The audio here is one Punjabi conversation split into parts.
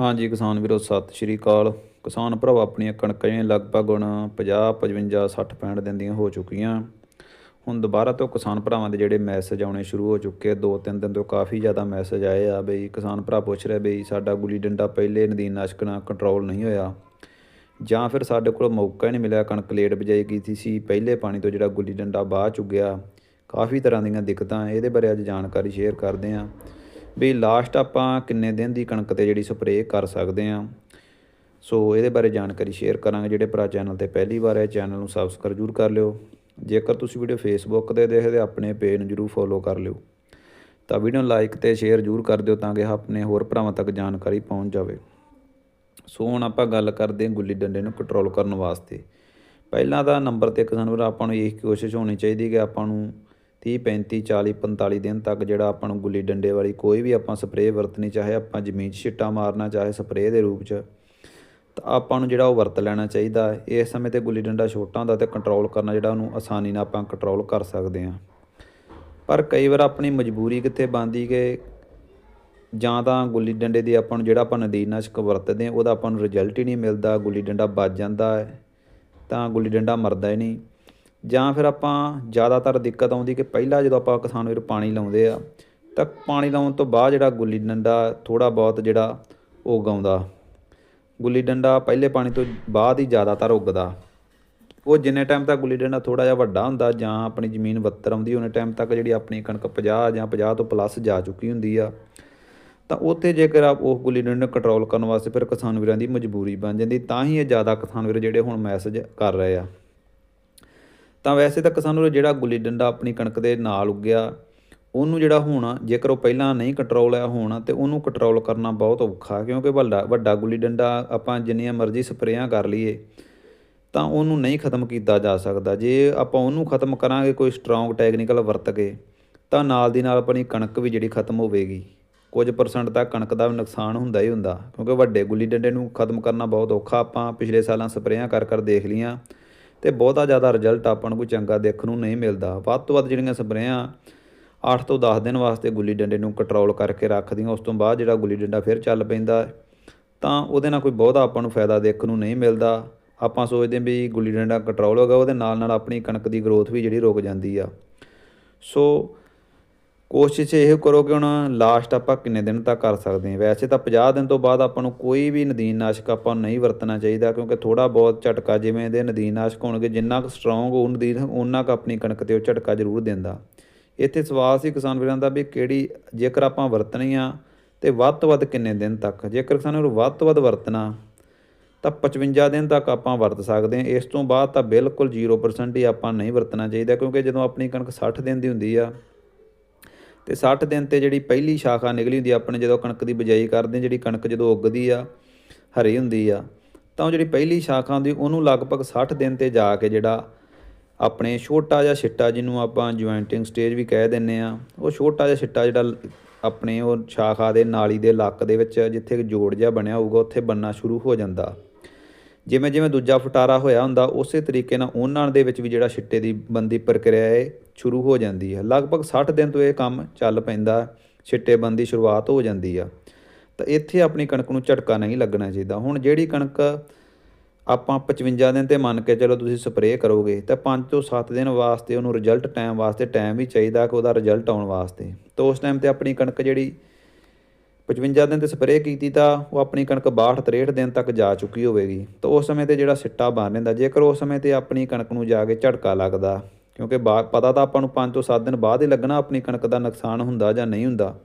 ਹਾਂਜੀ ਕਿਸਾਨ ਵੀਰੋ, ਸਤਿ ਸ਼੍ਰੀ ਅਕਾਲ। ਕਿਸਾਨ ਭਰਾਵੋ ਆਪਣੀਆਂ ਕਣਕਾਂ ਜਿਹੜੀਆਂ ਲਗਭਗ ਹੁਣ 50 55 60 65 ਦਿਨ ਦੀਆਂ ਹੋ ਚੁੱਕੀਆਂ। ਹੁਣ ਦੁਬਾਰਾ ਤੋਂ ਕਿਸਾਨ ਭਰਾਵਾਂ ਦੇ ਜਿਹੜੇ ਮੈਸੇਜ ਆਉਣੇ ਸ਼ੁਰੂ ਹੋ ਚੁੱਕੇ ਦੋ ਤਿੰਨ ਦਿਨ ਤੋਂ ਕਾਫੀ ਜ਼ਿਆਦਾ ਮੈਸੇਜ ਆਏ ਆ ਬਈ, ਕਿਸਾਨ ਭਰਾ ਪੁੱਛ ਰਿਹਾ ਬਈ, ਸਾਡਾ ਗੁੱਲੀ ਡੰਡਾ ਪਹਿਲੇ ਨਦੀਨ ਨਾਸ਼ਕ ਨਾਲ ਕੰਟਰੋਲ ਨਹੀਂ ਹੋਇਆ। ਜਾਂ ਫਿਰ ਸਾਡੇ ਕੋਲ ਮੌਕਾ ਹੀ ਨਹੀਂ ਮਿਲਿਆ, ਕਣਕ ਲੇਟ ਬਜਾਈ ਕੀਤੀ ਸੀ ਪਹਿਲੇ ਪਾਣੀ ਤੋਂ ਜਿਹੜਾ ਗੁੱਲੀ ਡੰਡਾ ਬਾਹ ਚੁੱਕਿਆ। ਕਾਫੀ ਤਰ੍ਹਾਂ ਦੀਆਂ ਦਿੱਕਤਾਂ, ਇਹਦੇ ਬਾਰੇ ਅੱਜ ਜਾਣਕਾਰੀ ਸ਼ੇਅਰ ਕਰਦੇ ਹਾਂ ਵੀ ਲਾਸਟ ਆਪਾਂ ਕਿੰਨੇ ਦਿਨ ਦੀ ਕਣਕ ਤੇ ਜਿਹੜੀ ਸਪਰੇਅ ਕਰ ਸਕਦੇ ਹਾਂ। ਸੋ ਇਹਦੇ ਬਾਰੇ ਜਾਣਕਾਰੀ ਸ਼ੇਅਰ ਕਰਾਂਗੇ ਜਿਹੜੇ ਭਰਾ ਚੈਨਲ ਤੇ ਪਹਿਲੀ ਵਾਰ ਹੈ ਚੈਨਲ ਨੂੰ ਸਬਸਕ੍ਰਾਈਬ ਜ਼ਰੂਰ ਕਰ ਲਿਓ। ਜੇਕਰ ਤੁਸੀਂ ਵੀਡੀਓ ਫੇਸਬੁੱਕ ਤੇ ਦੇਖਦੇ ਆਪਣੇ ਪੇਜ ਨੂੰ ਜ਼ਰੂਰ ਫੋਲੋ ਕਰ ਲਿਓ। ਤਾਂ ਵੀਡੀਓ ਨੂੰ ਲਾਈਕ ਤੇ ਸ਼ੇਅਰ ਜ਼ਰੂਰ ਕਰ ਦਿਓ ਤਾਂ ਕਿ ਆਪਣੇ ਹੋਰ ਭਰਾਵਾਂ ਤੱਕ ਜਾਣਕਾਰੀ ਪਹੁੰਚ ਜਾਵੇ। ਸੋ ਹੁਣ ਆਪਾਂ ਗੱਲ ਕਰਦੇ ਹਾਂ ਗੁੱਲੀ ਡੰਡੇ ਨੂੰ ਕੰਟਰੋਲ ਕਰਨ ਵਾਸਤੇ। ਪਹਿਲਾਂ ਤਾਂ ਨੰਬਰ ਤੇ ਕਿਸਾਨ ਵੀਰ ਆਪਾਂ ਨੂੰ ਇਹ ਕੋਸ਼ਿਸ਼ ਹੋਣੀ ਚਾਹੀਦੀ ਕਿ ਆਪਾਂ ਨੂੰ 30 35 40 45 ਦਿਨ ਤੱਕ ਜਿਹੜਾ ਆਪਾਂ ਨੂੰ ਗੁੱਲੀ ਡੰਡੇ ਵਾਲੀ ਕੋਈ ਵੀ ਆਪਾਂ ਸਪਰੇਅ ਵਰਤਣੀ, ਚਾਹੇ ਆਪਾਂ ਜ਼ਮੀਨ 'ਚ ਛਿੱਟਾ ਮਾਰਨਾ, ਚਾਹੇ ਸਪਰੇਅ ਦੇ ਰੂਪ 'ਚ, ਤਾਂ ਆਪਾਂ ਨੂੰ ਜਿਹੜਾ ਉਹ ਵਰਤ ਲੈਣਾ ਚਾਹੀਦਾ ਇਸ ਸਮੇਂ ਤੇ ਗੁੱਲੀ ਡੰਡਾ ਛੋਟਾ ਹੁੰਦਾ ਤੇ ਕੰਟਰੋਲ ਕਰਨਾ ਜਿਹੜਾ ਉਹਨੂੰ ਆਸਾਨੀ ਨਾਲ ਆਪਾਂ ਕੰਟਰੋਲ ਕਰ ਸਕਦੇ ਹਾਂ। ਪਰ ਕਈ ਵਾਰ ਆਪਣੀ ਮਜਬੂਰੀ ਕਿੱਥੇ ਬਣਦੀ ਕਿ ਜਾਂ ਤਾਂ ਗੁੱਲੀ ਡੰਡੇ ਦੀ ਆਪਾਂ ਨੂੰ ਜਿਹੜਾ ਆਪਾਂ ਨਦੀਨਾਸ਼ਕ ਵਰਤਦੇ ਹਾਂ, ਉਹਦਾ ਆਪਾਂ ਨੂੰ ਰਿਜ਼ਲਟ ਹੀ ਨਹੀਂ ਮਿਲਦਾ, ਗੁੱਲੀ ਡੰਡਾ ਵੱਜ ਜਾਂਦਾ ਹੈ, ਤਾਂ ਗੁੱਲੀ ਡੰਡਾ ਮਰਦਾ ਹੀ ਨਹੀਂ। ਜਾਂ ਫਿਰ ਆਪਾਂ ਜ਼ਿਆਦਾਤਰ ਦਿੱਕਤ ਆਉਂਦੀ ਕਿ ਪਹਿਲਾਂ ਜਦੋਂ ਆਪਾਂ ਕਿਸਾਨ ਵੀਰ ਪਾਣੀ ਲਾਉਂਦੇ ਆ, ਤਾਂ ਪਾਣੀ ਲਾਉਣ ਤੋਂ ਬਾਅਦ ਜਿਹੜਾ ਗੁੱਲੀ ਡੰਡਾ ਥੋੜਾ ਬਹੁਤ ਜਿਹੜਾ ਉਗਾਉਂਦਾ। ਗੁੱਲੀ ਡੰਡਾ ਪਹਿਲੇ ਪਾਣੀ ਤੋਂ ਬਾਅਦ ਹੀ ਜ਼ਿਆਦਾਤਰ ਉੱਗਦਾ। ਉਹ ਜਿੰਨੇ ਟਾਈਮ ਤੱਕ ਗੁੱਲੀ ਡੰਡਾ ਥੋੜਾ ਜਿਹਾ ਵੱਡਾ ਹੁੰਦਾ ਜਾਂ ਆਪਣੀ ਜ਼ਮੀਨ ਵੱਤਰ ਆਉਂਦੀ, ਉਹਨੇ ਟਾਈਮ ਤੱਕ ਜਿਹੜੀ ਆਪਣੀ ਕਣਕ 50 ਜਾਂ 50 ਤੋਂ ਪਲੱਸ ਜਾ ਚੁੱਕੀ ਹੁੰਦੀ ਆ। ਤਾਂ ਉੱਥੇ ਜੇਕਰ ਆਪ ਉਹ ਗੁੱਲੀ ਡੰਡੇ ਨੂੰ ਕੰਟਰੋਲ ਕਰਨ ਵਾਸਤੇ ਫਿਰ ਕਿਸਾਨ ਵੀਰਾਂ ਦੀ ਮਜਬੂਰੀ ਬਣ ਜਾਂਦੀ, ਤਾਂ ਹੀ ਇਹ ਜ਼ਿਆਦਾ ਕਿਸਾਨ ਵੀਰ ਜਿਹੜੇ ਹੁਣ ਮੈਸੇਜ ਕਰ ਰਹੇ ਆ। ਤਾਂ ਵੈਸੇ ਤਾਂ ਕਿਸਾਨ ਜਿਹੜਾ ਗੁੱਲੀ ਡੰਡਾ ਆਪਣੀ ਕਣਕ ਦੇ ਨਾਲ ਉੱਗਿਆ, ਉਹਨੂੰ ਜਿਹੜਾ ਹੋਣਾ, ਜੇਕਰ ਉਹ ਪਹਿਲਾਂ ਨਹੀਂ ਕੰਟਰੋਲ ਆ ਹੋਣਾ, ਤੇ ਉਹਨੂੰ ਕੰਟਰੋਲ ਕਰਨਾ ਬਹੁਤ ਔਖਾ, ਕਿਉਂਕਿ ਵੱਡਾ ਵੱਡਾ ਗੁੱਲੀ ਡੰਡਾ ਆਪਾਂ ਜਿੰਨੀਆਂ ਮਰਜ਼ੀ ਸਪਰੇਆਂ ਕਰ ਲਈਏ, ਤਾਂ ਉਹਨੂੰ ਨਹੀਂ ਖਤਮ ਕੀਤਾ ਜਾ ਸਕਦਾ। ਜੇ ਆਪਾਂ ਉਹਨੂੰ ਖਤਮ ਕਰਾਂਗੇ, ਕੋਈ ਸਟਰੋਂਗ ਟੈਕਨੀਕਲ ਵਰਤ ਕੇ, ਤਾਂ ਨਾਲ ਦੀ ਨਾਲ ਆਪਣੀ ਕਣਕ ਵੀ ਜਿਹੜੀ ਖਤਮ ਹੋਵੇਗੀ। ਕੁਝ ਪਰਸੈਂਟ ਤੱਕ ਕਣਕ ਦਾ ਵੀ ਨੁਕਸਾਨ ਹੁੰਦਾ ਹੀ ਹੁੰਦਾ, ਕਿਉਂਕਿ ਵੱਡੇ ਗੁੱਲੀ ਡੰਡੇ ਨੂੰ ਖਤਮ ਕਰਨਾ ਬਹੁਤ ਔਖਾ। ਆਪਾਂ ਪਿਛਲੇ ਸਾਲਾਂ ਸਪਰੇਆਂ ਕਰ ਕਰ ਦੇਖ ਲੀਆਂ ਤੇ ਬਹੁਤਾ ਜ਼ਿਆਦਾ ਰਿਜ਼ਲਟ ਆਪਾਂ ਨੂੰ ਕੋਈ ਚੰਗਾ ਦੇਖਣ ਨੂੰ ਨਹੀਂ ਮਿਲਦਾ। ਵੱਧ ਤੋਂ ਵੱਧ ਜਿਹੜੀਆਂ ਸਪਰੇਆਂ 8 ਤੋਂ 10 ਦਿਨ ਵਾਸਤੇ ਗੁੱਲੀ ਡੰਡੇ ਨੂੰ ਕੰਟਰੋਲ ਕਰਕੇ ਰੱਖਦੀਆਂ, ਉਸ ਤੋਂ ਬਾਅਦ ਜਿਹੜਾ ਗੁੱਲੀ ਡੰਡਾ ਫਿਰ ਚੱਲ ਪੈਂਦਾ ਤਾਂ ਉਹਦੇ ਨਾਲ ਕੋਈ ਬਹੁਤਾ ਆਪਾਂ ਨੂੰ ਫਾਇਦਾ ਦੇਖਣ ਨੂੰ ਨਹੀਂ ਮਿਲਦਾ। ਆਪਾਂ ਸੋਚਦੇ ਹਾਂ ਵੀ ਗੁੱਲੀ ਡੰਡਾ ਕੰਟਰੋਲ ਹੋਗਾ ਉਹਦੇ ਨਾਲ ਨਾਲ ਆਪਣੀ ਕਣਕ ਦੀ ਗਰੋਥ ਵੀ ਜਿਹੜੀ ਰੁਕ ਜਾਂਦੀ ਆ। ਸੋ ਕੋਸ਼ਿਸ਼ ਇਹ ਕਰੋ ਕਿ ਹੁਣ ਲਾਸਟ ਆਪਾਂ ਕਿੰਨੇ ਦਿਨ ਤੱਕ ਕਰ ਸਕਦੇ ਹਾਂ। ਵੈਸੇ ਤਾਂ 50 ਦਿਨ ਤੋਂ ਬਾਅਦ ਆਪਾਂ ਨੂੰ ਕੋਈ ਵੀ ਨਦੀਨ ਨਾਸ਼ਕ ਆਪਾਂ ਨੂੰ ਨਹੀਂ ਵਰਤਣਾ ਚਾਹੀਦਾ ਕਿਉਂਕਿ ਥੋੜਾ ਬਹੁਤ ਝਟਕਾ ਜਿਵੇਂ ਦੇ ਨਦੀਨ ਨਾਸ਼ਕ ਹੋਣਗੇ, ਜਿੰਨਾ ਕੁ ਸਟਰੋਂਗ ਉਹ ਨਦੀਨ ਉਹਨਾਂ ਕੁ ਆਪਣੀ ਕਣਕ ਤੇ ਉਹ ਝਟਕਾ ਜ਼ਰੂਰ ਦਿੰਦਾ। ਇੱਥੇ ਸਵਾਲ ਸੀ ਕਿਸਾਨ ਵੀਰਾਂ ਦਾ ਵੀ ਕਿਹੜੀ ਜੇਕਰ ਆਪਾਂ ਵਰਤਣੀ ਆ ਤੇ ਵੱਧ ਤੋਂ ਵੱਧ ਕਿੰਨੇ ਦਿਨ ਤੱਕ? ਜੇਕਰ ਸਾਨੂੰ ਵੱਧ ਤੋਂ ਵੱਧ ਵਰਤਣਾ, ਤਾਂ 55 ਦਿਨ ਤੱਕ ਆਪਾਂ ਵਰਤ ਸਕਦੇ ਹਾਂ। ਇਸ ਤੋਂ ਬਾਅਦ ਤਾਂ ਬਿਲਕੁਲ 0% ਹੀ ਆਪਾਂ ਨਹੀਂ ਵਰਤਣਾ ਚਾਹੀਦਾ ਕਿਉਂਕਿ ਜਦੋਂ ਆਪਣੀ ਕਣਕ 60 ਦਿਨ ਦੀ ਹੁੰਦੀ ਆ ਤੇ 60 ਦਿਨ ਤੇ ਜਿਹੜੀ ਪਹਿਲੀ ਸ਼ਾਖਾ ਨਿਕਲੀ ਹੁੰਦੀ ਆ, ਆਪਣੇ ਜਦੋਂ ਕਣਕ ਦੀ ਬਿਜਾਈ ਕਰਦੇ ਜਿਹੜੀ ਕਣਕ ਜਦੋਂ ਉੱਗਦੀ ਆ, ਹਰੀ ਹੁੰਦੀ ਆ, ਤਾਂ ਉਹ ਜਿਹੜੀ ਪਹਿਲੀ ਸ਼ਾਖਾ ਹੁੰਦੀ, ਉਹਨੂੰ ਲਗਭਗ 60 ਦਿਨ ਤੇ ਜਾ ਕੇ ਜਿਹੜਾ ਆਪਣੇ ਛੋਟਾ ਜਿਹਾ ਛਿੱਟਾ ਜਿਹਨੂੰ ਆਪਾਂ ਜੁਆਇੰਟਿੰਗ ਸਟੇਜ ਵੀ ਕਹਿ ਦਿੰਨੇ ਆ, ਉਹ ਛੋਟਾ ਜਿਹਾ ਛਿੱਟਾ ਜਿਹੜਾ ਆਪਣੇ ਉਹ ਸ਼ਾਖਾ ਦੇ ਨਾਲੀ ਦੇ ਲੱਕ ਦੇ ਵਿੱਚ ਜਿੱਥੇ ਇੱਕ ਜੋੜ ਜਿਹਾ ਬਣਿਆ ਹੋਊਗਾ, ਉੱਥੇ ਬੰਨਣਾ ਸ਼ੁਰੂ ਹੋ ਜਾਂਦਾ। ਜਿਵੇਂ ਜਿਵੇਂ ਦੂਜਾ ਫਟਾਰਾ ਹੋਇਆ ਹੁੰਦਾ, ਉਸੇ ਤਰੀਕੇ ਨਾਲ ਉਹਨਾਂ ਦੇ ਵਿੱਚ ਵੀ ਜਿਹੜਾ ਛਿੱਟੇ ਦੀ ਬੰਦੀ ਪ੍ਰਕਿਰਿਆ ਹੈ ਸ਼ੁਰੂ ਹੋ ਜਾਂਦੀ ਹੈ ਲਗਭਗ 60 ਦਿਨ ਤੋਂ ਇਹ ਕੰਮ ਚੱਲ ਪੈਂਦਾ, ਛਿੱਟੇ ਬੰਦੀ ਸ਼ੁਰੂਆਤ ਹੋ ਜਾਂਦੀ ਆ। ਤਾਂ ਇੱਥੇ ਆਪਣੀ ਕਣਕ ਨੂੰ ਝਟਕਾ ਨਹੀਂ ਲੱਗਣਾ ਚਾਹੀਦਾ। ਹੁਣ ਜਿਹੜੀ ਕਣਕ ਆਪਾਂ 55 ਦਿਨ ਤੇ ਮੰਨ ਕੇ ਚਲੋ ਤੁਸੀਂ ਸਪਰੇਅ ਕਰੋਗੇ, ਤਾਂ 5 ਤੋਂ 7 ਦਿਨ ਵਾਸਤੇ ਉਹਨੂੰ ਰਿਜ਼ਲਟ ਟਾਈਮ ਵਾਸਤੇ ਟਾਈਮ ਵੀ ਚਾਹੀਦਾ ਕਿ ਉਹਦਾ ਰਿਜ਼ਲਟ ਆਉਣ ਵਾਸਤੇ। ਤਾਂ ਉਸ ਟਾਈਮ ਤੇ ਆਪਣੀ ਕਣਕ ਜਿਹੜੀ 55 ਦਿਨ ਤੇ ਸਪਰੇਅ ਕੀਤੀ ਤਾਂ ਉਹ ਆਪਣੀ ਕਣਕ 62 63 ਦਿਨ ਤੱਕ ਜਾ ਚੁੱਕੀ ਹੋਵੇਗੀ। ਤਾਂ ਉਸ ਸਮੇਂ ਤੇ ਜਿਹੜਾ ਸਿੱਟਾ ਬਣ ਜਾਂਦਾ, ਜੇਕਰ ਉਸ ਸਮੇਂ ਤੇ ਆਪਣੀ ਕਣਕ ਨੂੰ ਜਾ ਕੇ ਝਟਕਾ ਲੱਗਦਾ, ਕਿਉਂਕਿ ਬਾ- ਪਤਾ ਤਾਂ ਆਪਾਂ ਨੂੰ 5 ਤੋਂ 7 ਦਿਨ ਬਾਅਦ ਹੀ ਲੱਗਣਾ ਆਪਣੀ ਕਣਕ ਦਾ ਨੁਕਸਾਨ ਹੁੰਦਾ ਜਾਂ ਨਹੀਂ ਹੁੰਦਾ।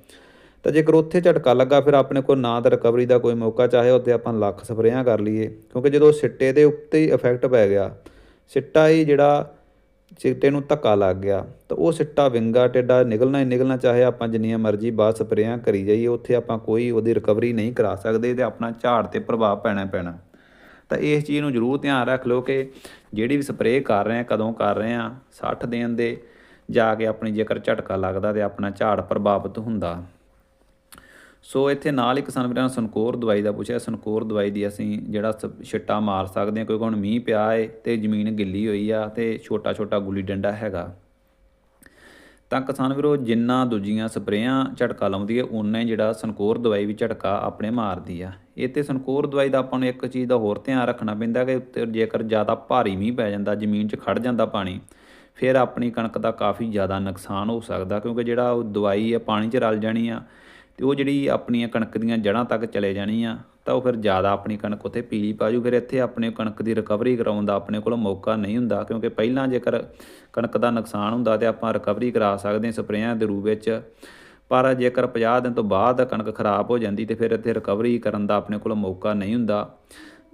ਤਾਂ ਜੇਕਰ ਉੱਥੇ ਝਟਕਾ ਲੱਗਾ, ਫਿਰ ਆਪਣੇ ਕੋਲ ਨਾ ਤਾਂ ਰਿਕਵਰੀ ਦਾ ਕੋਈ ਮੌਕਾ, ਚਾਹੇ ਉੱਥੇ ਆਪਾਂ ਲੱਖ ਸਪਰੇਆਂ ਕਰ ਲਈਏ। ਕਿਉਂਕਿ ਜਦੋਂ ਸਿੱਟੇ ਦੇ ਉੱਤੇ ਹੀ ਇਫੈਕਟ ਪੈ ਗਿਆ, ਸਿੱਟਾ ਹੀ ਜਿਹੜਾ ਸਿੱਟੇ ਨੂੰ ਧੱਕਾ ਲੱਗ ਗਿਆ। ਤਾਂ ਉਹ ਸਿੱਟਾ ਵਿੰਗਾ ਟੇਡਾ ਨਿਕਲਣਾ ਹੀ ਨਿਕਲਣਾ, ਚਾਹੇ ਆਪਾਂ ਜਿੰਨੀਆਂ ਮਰਜ਼ੀ ਬਾਅਦ ਸਪਰੇਆਂ ਕਰੀ ਜਾਈਏ, ਉੱਥੇ ਆਪਾਂ ਕੋਈ ਉਹਦੀ ਰਿਕਵਰੀ ਨਹੀਂ ਕਰਾ ਸਕਦੇ, ਤੇ ਆਪਣਾ ਝਾੜ ਤੇ ਪ੍ਰਭਾਵ ਪੈਣਾ ਪੈਣਾ। ਤਾਂ ਇਸ ਚੀਜ਼ ਨੂੰ ਜ਼ਰੂਰ ਧਿਆਨ ਰੱਖ ਲਓ ਕਿ ਜਿਹੜੀ ਵੀ ਸਪਰੇਅ ਕਰ ਰਹੇ ਆ ਕਦੋਂ ਕਰ ਰਹੇ ਆ 60 ਦਿਨ ਦੇ ਜਾ ਕੇ ਆਪਣੀ ਜੇਕਰ ਝਟਕਾ ਲੱਗਦਾ ਤੇ ਆਪਣਾ ਝਾੜ ਪ੍ਰਭਾਵਿਤ ਹੁੰਦਾ। ਸੋ ਇੱਥੇ ਨਾਲ ਹੀ ਕਿਸਾਨ ਵੀਰਾਂ ਨੇ ਸਨਕੋਰ ਦਵਾਈ ਦਾ ਪੁੱਛਿਆ। ਸਨਕੋਰ ਦਵਾਈ ਦੀ ਅਸੀਂ ਜਿਹੜਾ ਸ- ਛਿੱਟਾ ਮਾਰ ਸਕਦੇ ਹਾਂ। ਕਿਉਂਕਿ ਹੁਣ ਮੀਂਹ ਪਿਆ ਏ ਤੇ ਜ਼ਮੀਨ ਗਿੱਲੀ ਹੋਈ ਆ ਤੇ ਛੋਟਾ ਛੋਟਾ ਗੁੱਲੀ ਡੰਡਾ ਹੈਗਾ। ਤਾਂ ਕਿਸਾਨ ਵੀਰੋ, ਜਿੰਨਾ ਦੂਜੀਆਂ ਸਪਰੇਆਂ ਝਟਕਾ ਲਾਉਂਦੀ ਹੈ ਉਨਾ ਹੀ ਜਿਹੜਾ ਸਨਕੋਰ ਦਵਾਈ ਵੀ ਝਟਕਾ ਆਪਣੇ ਮਾਰਦੀ ਆ। ਇਹ ਤੇ ਸਨਕੋਰ ਦਵਾਈ ਦਾ ਆਪਾਂ ਨੂੰ ਇੱਕ ਚੀਜ਼ ਦਾ ਹੋਰ ਧਿਆਨ ਰੱਖਣਾ ਪੈਂਦਾ ਕਿ ਜੇਕਰ ਜ਼ਿਆਦਾ ਭਾਰੀ ਮੀਂਹ ਪੈ ਜਾਂਦਾ, ਜ਼ਮੀਨ 'ਚ ਖੜ ਜਾਂਦਾ ਪਾਣੀ, ਫਿਰ ਆਪਣੀ ਕਣਕ ਦਾ ਕਾਫੀ ਜ਼ਿਆਦਾ ਨੁਕਸਾਨ ਹੋ ਸਕਦਾ। ਕਿਉਂਕਿ ਜਿਹੜਾ ਉਹ ਦਵਾਈ ਆ, ਪਾਣੀ 'ਚ ਰਲ ਜਾਣੀ ਆ ਤੇ ਉਹ ਜਿਹੜੀ ਆਪਣੀਆਂ ਕਣਕ ਦੀਆਂ ਜੜ੍ਹਾਂ ਤੱਕ ਚਲੇ ਜਾਣੀ ਆ, ਤਾਂ ਉਹ ਫਿਰ ਜ਼ਿਆਦਾ ਆਪਣੀ ਕਣਕ ਉੱਥੇ ਪੀਲੀ ਪਾਜੂ ਫਿਰ ਇੱਥੇ ਆਪਣੇ ਕਣਕ ਦੀ ਰਿਕਵਰੀ ਕਰਾਉਣ ਦਾ ਆਪਣੇ ਕੋਲ ਮੌਕਾ ਨਹੀਂ ਹੁੰਦਾ, ਕਿਉਂਕਿ ਪਹਿਲਾਂ ਜੇਕਰ ਕਣਕ ਦਾ ਨੁਕਸਾਨ ਹੁੰਦਾ ਤੇ ਆਪਾਂ ਰਿਕਵਰੀ ਕਰਾ ਸਕਦੇ ਹਾਂ ਸਪਰੇਆਂ ਦੇ ਰੂਪ ਵਿੱਚ। ਪਰ ਜੇਕਰ 50 ਦਿਨ ਤੋਂ ਬਾਅਦ ਕਣਕ ਖਰਾਬ ਹੋ ਜਾਂਦੀ ਤੇ ਫਿਰ ਇੱਥੇ ਰਿਕਵਰੀ ਕਰਨ ਦਾ ਆਪਣੇ ਕੋਲ ਮੌਕਾ ਨਹੀਂ ਹੁੰਦਾ,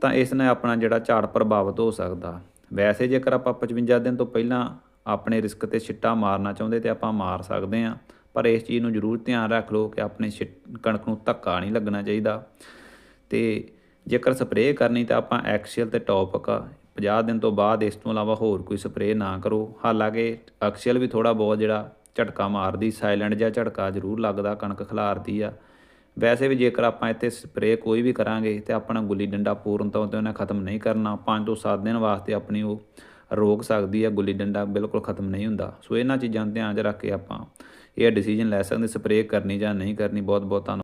ਤਾਂ ਇਸ ਨਾਲ ਆਪਣਾ ਜਿਹੜਾ ਝਾੜ ਪ੍ਰਭਾਵਿਤ ਹੋ ਸਕਦਾ। ਵੈਸੇ ਜੇਕਰ ਆਪਾਂ 55 ਦਿਨ ਤੋਂ ਪਹਿਲਾਂ ਆਪਣੇ ਰਿਸਕ ਤੇ ਛਿੱਟਾ ਮਾਰਨਾ ਚਾਹੁੰਦੇ ਤੇ ਆਪਾਂ ਮਾਰ ਸਕਦੇ ਹਾਂ ਪਰ ਇਸ ਚੀਜ਼ ਨੂੰ ਜ਼ਰੂਰ ਧਿਆਨ ਰੱਖ ਲਓ ਕਿ ਆਪਣੇ ਛਿੱਟ- ਕਣਕ ਨੂੰ ਧੱਕਾ ਨਹੀਂ ਲੱਗਣਾ ਚਾਹੀਦਾ। ਤੇ ਜੇਕਰ ਸਪਰੇਅ ਕਰਨੀ ਤਾਂ ਆਪਾਂ ਐਕਸੀਅਲ ਤੇ ਟੌਪਕ 50 ਦਿਨ ਤੋਂ ਬਾਅਦ ਇਸ ਤੋਂ ਇਲਾਵਾ ਹੋਰ ਕੋਈ ਸਪਰੇਅ ਨਾ ਕਰੋ। ਹਾਲਾਂਕਿ ਐਕਸੀਅਲ ਵੀ ਥੋੜਾ ਬਹੁਤ ਜਿਹੜਾ ਝਟਕਾ ਮਾਰਦੀ, ਸਾਇਲੈਂਟ ਜਾਂ ਝਟਕਾ ਜ਼ਰੂਰ ਲੱਗਦਾ, ਕਣਕ ਖਿਲਾਰਦੀ ਆ। ਵੈਸੇ ਵੀ ਜੇਕਰ ਆਪਾਂ ਇੱਥੇ ਸਪਰੇਅ ਕੋਈ ਵੀ ਕਰਾਂਗੇ ਤੇ ਆਪਣਾ ਗੁੱਲੀ ਡੰਡਾ ਪੂਰਨ ਤੌਰ ਤੇ ਉਹਨੇ ਖਤਮ ਨਹੀਂ ਕਰਨਾ 5 ਤੋਂ 7 ਦਿਨ ਵਾਸਤੇ ਆਪਣੀ ਉਹ ਰੋਕ ਸਕਦੀ ਹੈ ਗੁੱਲੀ ਡੰਡਾ ਬਿਲਕੁਲ ਖਤਮ ਨਹੀਂ ਹੁੰਦਾ। ਸੋ ਇਹਨਾਂ ਚੀਜ਼ਾਂ ਨੂੰ ਧਿਆਨ 'ਚ ਰੱਖ ਕੇ ਆਪਾਂ ਇਹ ਡਿਸੀਜਨ ਲੈ ਸਕਦੇ ਸਪਰੇਅ ਕਰਨੀ ਜਾਂ ਨਹੀਂ ਕਰਨੀ ਬਹੁਤ ਬਹੁਤ ਧੰਨਵਾਦ।